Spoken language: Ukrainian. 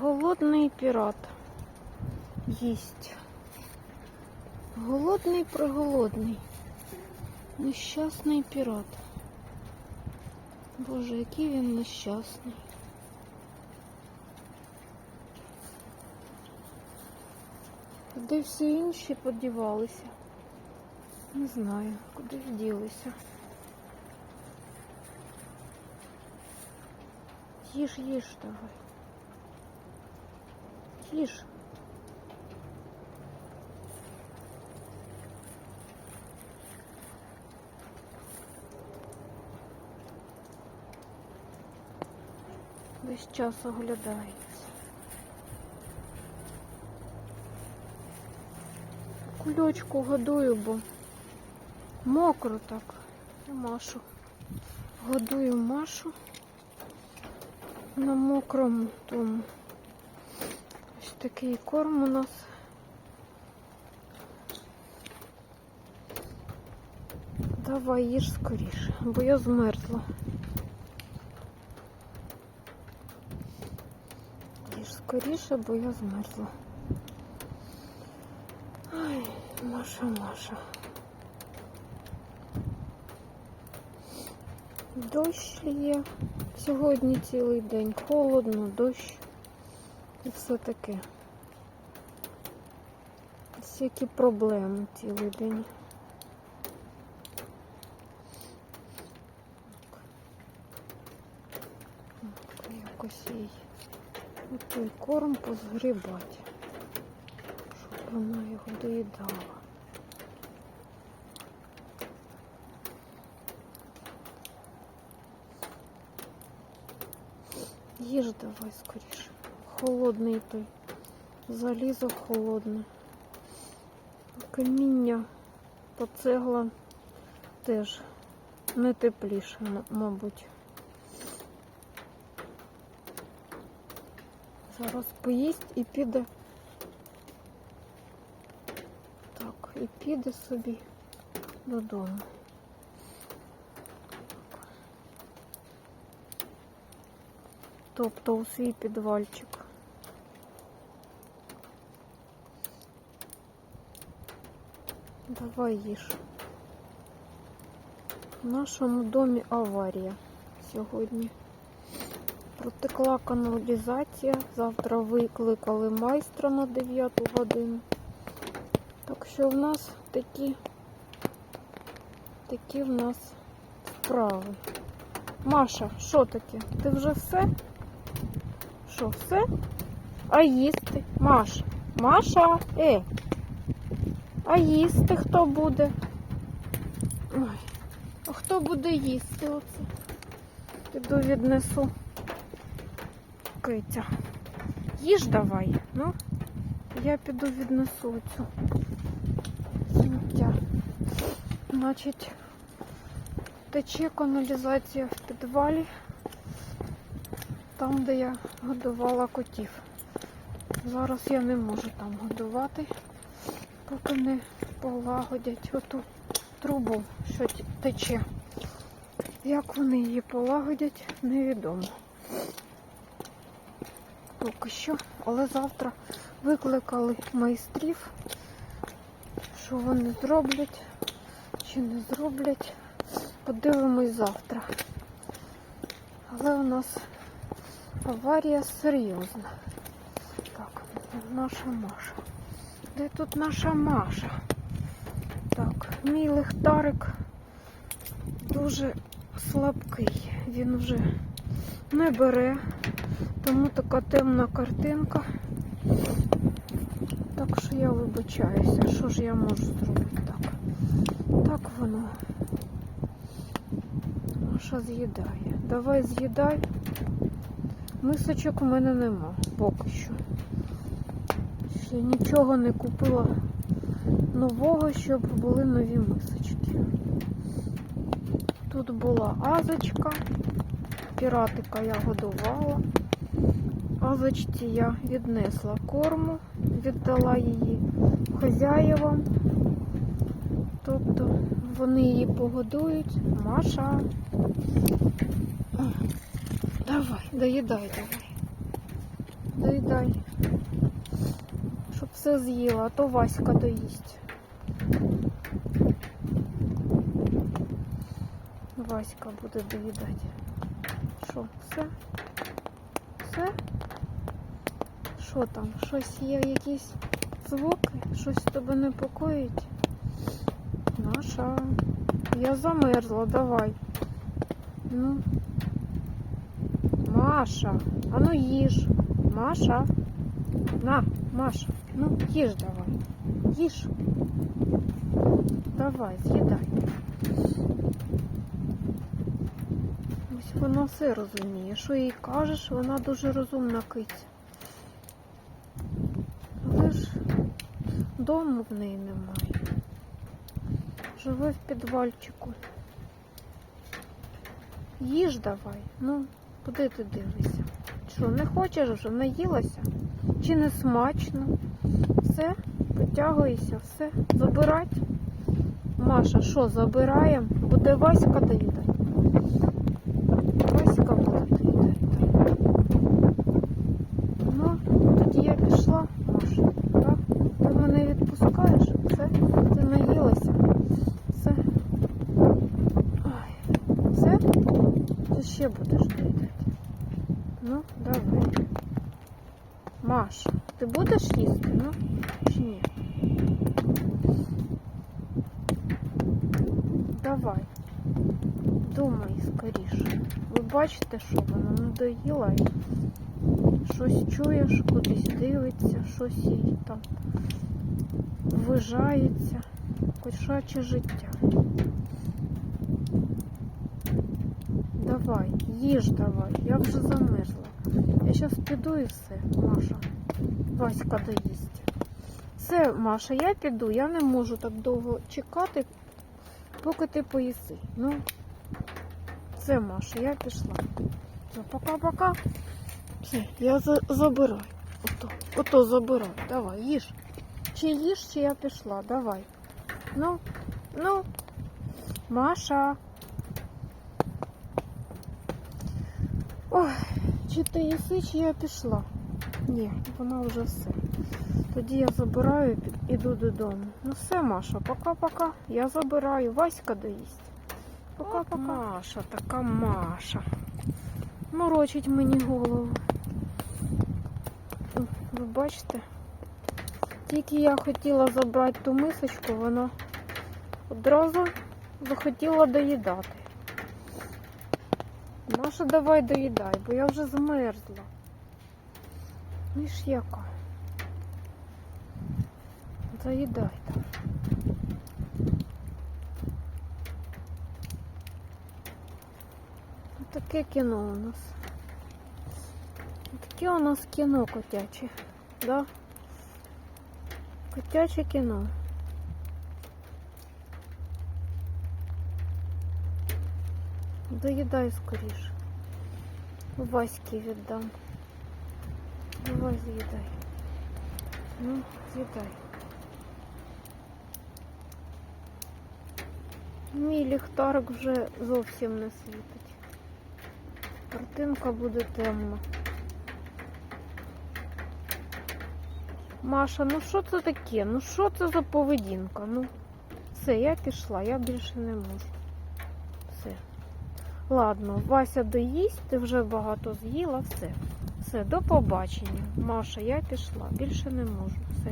Голодний пірат. Їсть. Голодний приголодний. Нещасний пірат. Боже, який він нещасний. Куди всі інші подівалися? Не знаю, куди ж ділися. Їж, їж давай. Їж. Весь час оглядається. Кульочку годую, бо мокро так. Я Машу. Годую Машу на мокрому тому. Такий корм у нас. Давай їж скоріше, бо я змерзла. Їж скоріше, бо я змерзла. Ай, Маша, Маша. Дощ є. Сьогодні цілий день. Холодно, дощ і все таке. Всякі проблеми цілий день. Якось їй той корм позгрібати, щоб вона його доїдала. Їж давай скоріше. Холодний той. Залізо холодне. Каміння по цегла теж не тепліше, мабуть. Зараз поїсть і піде. Так, і піде собі додому. Тобто у свій підвальчик. Давай їж. В нашому домі аварія сьогодні. Протекла каналізація. Завтра викликали майстра на 9 годину. Так що в нас такі, такі в нас справи. Маша, що таке? Ти вже все? Що, все? А їсти? Маша. Маша, е. А їсти хто буде? Ой, а хто буде їсти оце? Піду віднесу. Китя. Їж давай, ну. Я піду віднесу оцю сміття. Значить, тече каналізація в підвалі, там, де я годувала котів. Зараз я не можу там годувати, поки не полагодять оту трубу, що тече. Як вони її полагодять, невідомо. Поки що, але завтра викликали майстрів, що вони зроблять чи не зроблять. Подивимось завтра. Але у нас аварія серйозна. Так, наша Маша. Де тут наша Маша? Так, мій ліхтарик дуже слабкий. Він вже не бере, тому така темна картинка. Так що я вибачаюся, що ж я можу зробити так. Так воно. Маша з'їдає. Давай з'їдай. Мисочок у мене нема поки що. Ще нічого не купила нового, щоб були нові мисочки. Тут була азочка, піратика я годувала. Азочці я віднесла корму, віддала її хазяєвам. Тобто вони її погодують. Маша. Давай, доїдай давай. Доїдай. Щоб все з'їла, а то Васька доїсть. Васька буде доїдати. Що, все? Все? Що там? Щось є, якісь звуки? Щось тебе непокоїть? Наша. Я замерзла, давай. Ну. Маша, а ну їж. Маша. На, Маша, ну їж давай. Їж. Давай, з'їдай. Ось вона все розуміє. Що їй кажеш, вона дуже розумна киця. Але ж дому в неї немає. Живе в підвальчику. Їж давай. Ну, куди ти дивишся? Що, не хочеш вже, наїлася? Чи не смачно? Все, потягуйся, все, забирать. Маша, що, забираємо? Буде Васька доїдати. Васька буде доїдати. Ну, тоді я пішла, Маша. Так? Ти мене відпускаєш? Все, ти наїлася. Все. Ой, все? Ти ще будеш доїдати. Ну, давай. Маша, ти будеш їсти, ну? Чи ні? Давай. Думай скоріше. Ви бачите, що вона надоїла щось чуєш, кудись дивиться, щось їй там ввижається. Кошаче життя. Давай, їж давай, я вже замерзла. Я зараз піду і все, Маша. Васька доїсть. Все, Маша, я піду, я не можу так довго чекати, поки ти поїси. Ну, все, Маша, я пішла. Пока-пока. Все, я за забираю. Ото, ото забираю. Давай, їж. Чи їж, чи я пішла, давай. Ну, ну, Маша. Ой, чи ти їси, чи я пішла? Ні, вона вже все. Тоді я забираю і іду додому. Ну все, Маша, пока-пока. Я забираю. Васька доїсть. Пока-пока. Маша, така Маша. Морочить мені голову. Ви бачите? Тільки я хотіла забрати ту мисочку, вона одразу захотіла доїдати. Маша, давай доїдай, бо я вже змерзла. Ну ж яка. Заїдай там. Таке кіно у нас. Таке у нас кіно котяче, да? Котяче кіно. Доїдай скоріше. Васьки віддам. Давай з'їдай. Ну, з'їдай. Мій ліхтарик вже зовсім не світить. Картинка буде темна. Маша, ну що це таке? Ну що це за поведінка? Ну, все, я пішла, я більше не можу. Все. Ладно, Вася доїсть, ти вже багато з'їла, все. Все, до побачення. Маша, я пішла, більше не можу. Все.